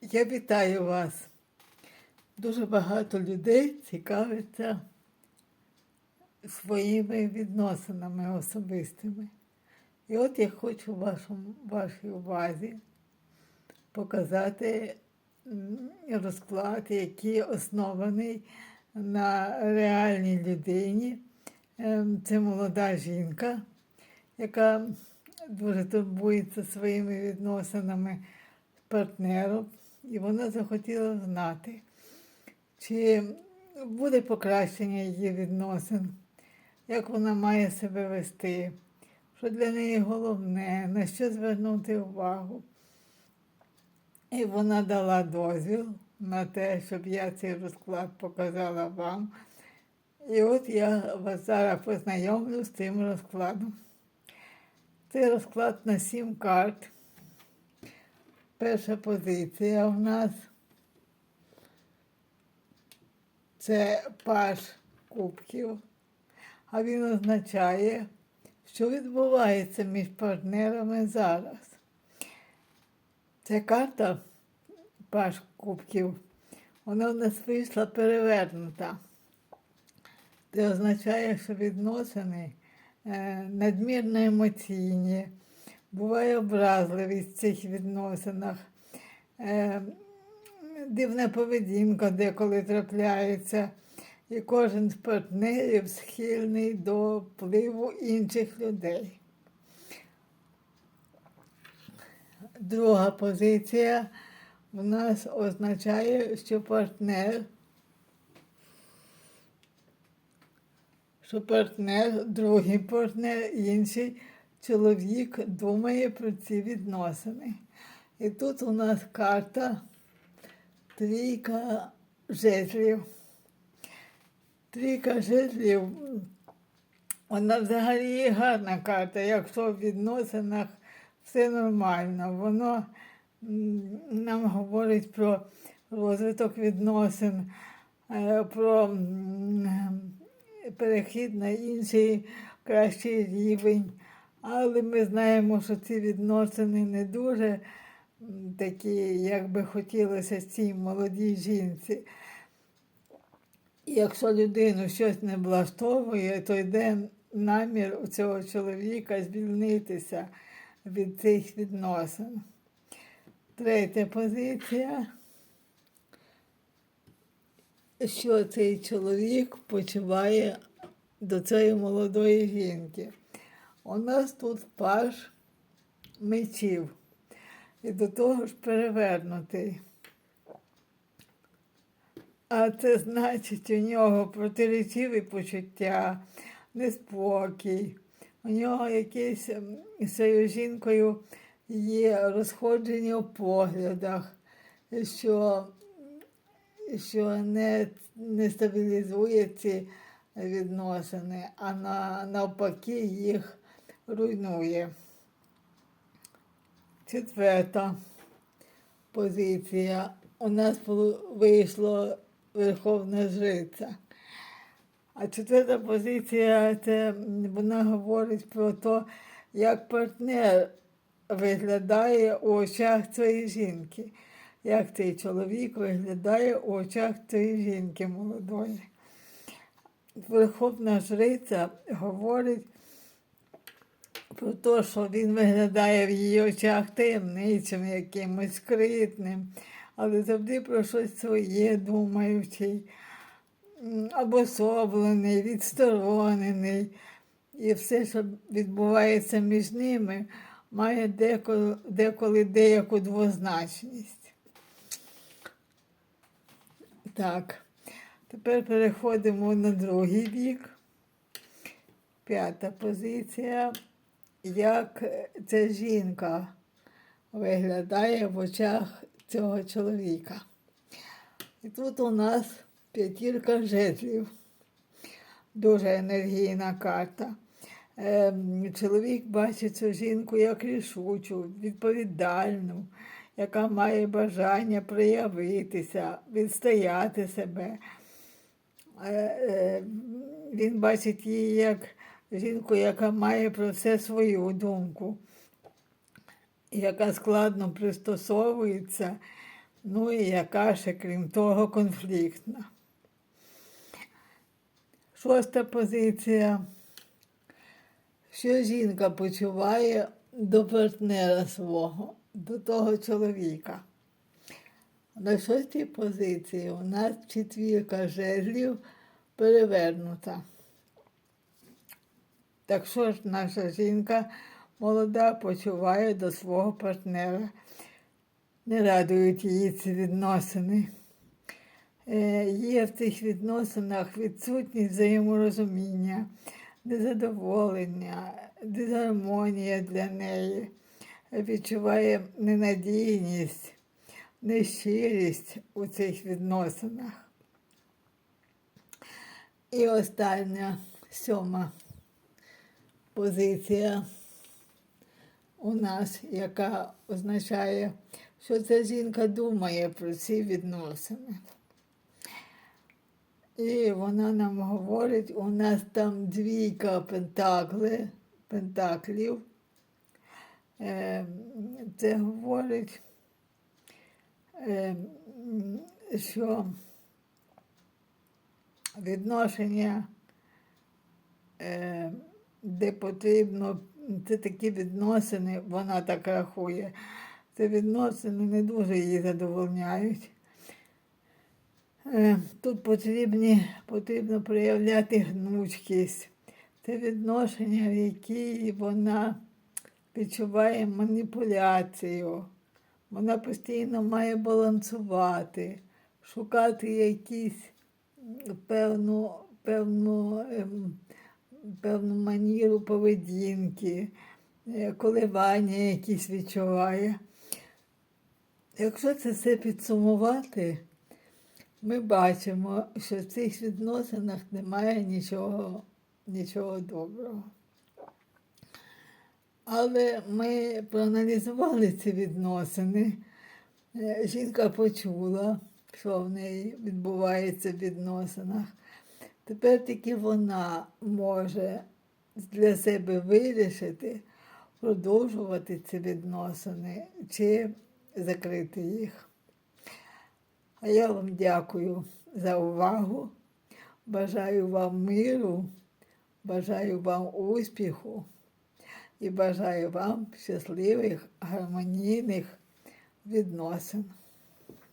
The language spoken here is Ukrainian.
Я вітаю вас. Дуже багато людей цікавиться своїми відносинами особистими. І от я хочу вашому, вашій увазі показати розклад, який оснований на реальній людині. Ем, Це молода жінка, яка дуже турбується своїми відносинами партнером, і вона захотіла знати, чи буде покращення її відносин, як вона має себе вести, що для неї головне, на що звернути увагу. І вона дала дозвіл на те, щоб я цей розклад показала вам. І от я вас зараз познайомлю з цим розкладом. Це розклад на сім карт. Перша позиція у нас це паш кубків, а він означає, що відбувається між партнерами зараз. Ця карта паш кубків, вона в нас вийшла перевернута. Це означає, що відносини надмірно емоційні, буває образливість в цих відносинах, е, дивна поведінка деколи трапляється, і кожен з партнерів схильний до впливу інших людей. Друга позиція у нас означає, що партнер що партнер, другий партнер, інший чоловік думає про ці відносини. І тут у нас карта трійка жезлів. Трійка жезлів, вона взагалі гарна карта, якщо в відносинах все нормально. Воно нам говорить про розвиток відносин, е, про перехід на інший кращий рівень. Але ми знаємо, що ці відносини не дуже такі, як би хотілося цій молодій жінці. Якщо людину щось не влаштовує, то йде намір у цього чоловіка звільнитися від цих відносин. Третя позиція, що цей чоловік почуває до цієї молодої жінки. У нас тут паж мечів і до того ж перевернутий. А це значить, у нього протиречиві почуття, неспокій. У нього якесь м, з цією жінкою є розходження в поглядах, що, що не, не стабілізує ці відносини, а на, навпаки їх руйнує. Четверта позиція. У нас вийшло Верховна Жриця. А четверта позиція це вона говорить про те, як партнер виглядає у очах цієї жінки, як цей чоловік виглядає у очах цієї жінки молодої. Верховна Жриця говорить про те, що він виглядає в її очах таємничим, якимось скритним, але завжди про щось своє думаючий, обособлений, відсторонений. І все, що відбувається між ними, має деколи, деколи деяку двозначність. Так, тепер переходимо на другий бік. П'ята позиція. Як е, ця жінка виглядає в очах цього чоловіка. І тут у нас п'ятірка жезлів. Дуже енергійна карта. Ем, Чоловік бачить цю жінку як рішучу, відповідальну, яка має бажання проявитися, відстояти себе. Е, е, Він бачить її як жінку, яка має про це свою думку, яка складно пристосовується Ну і яка ще, крім того, конфліктна. Шоста позиція. Що жінка почуває до партнера свого, до того чоловіка. На шостій позиції у нас четвірка жезлів перевернута. Так що ж наша жінка молода почуває до свого партнера? Не радують її ці відносини. Е, Є в цих відносинах відсутність взаєморозуміння, незадоволення, дисгармонія для неї, відчуває ненадійність, нещирість у цих відносинах. І остання сьома позиція у нас, яка означає, що ця жінка думає про ці відносини. І вона нам говорить, у нас там двійка пентакли, пентаклів. Е, Це говорить, е, що відношення, е, де потрібно, це такі відносини, вона так рахує. Це відносини не дуже її задовольняють. Е, Тут потрібні, потрібно проявляти гнучкість. Це відношення, в якій вона відчуває маніпуляцію. Вона постійно має балансувати, шукати якісь певну, певну, ем, певну маніру поведінки, е, коливання якісь відчуває. Якщо це все підсумувати, ми бачимо, що в цих відносинах немає нічого, нічого доброго. Але ми проаналізували ці відносини. Е, Жінка почула, що в неї відбувається в відносинах. Тепер тільки вона може для себе вирішити, продовжувати ці відносини чи закрити їх. А я вам дякую за увагу. Бажаю вам миру, бажаю вам успіху і бажаю вам щасливих, гармонійних відносин.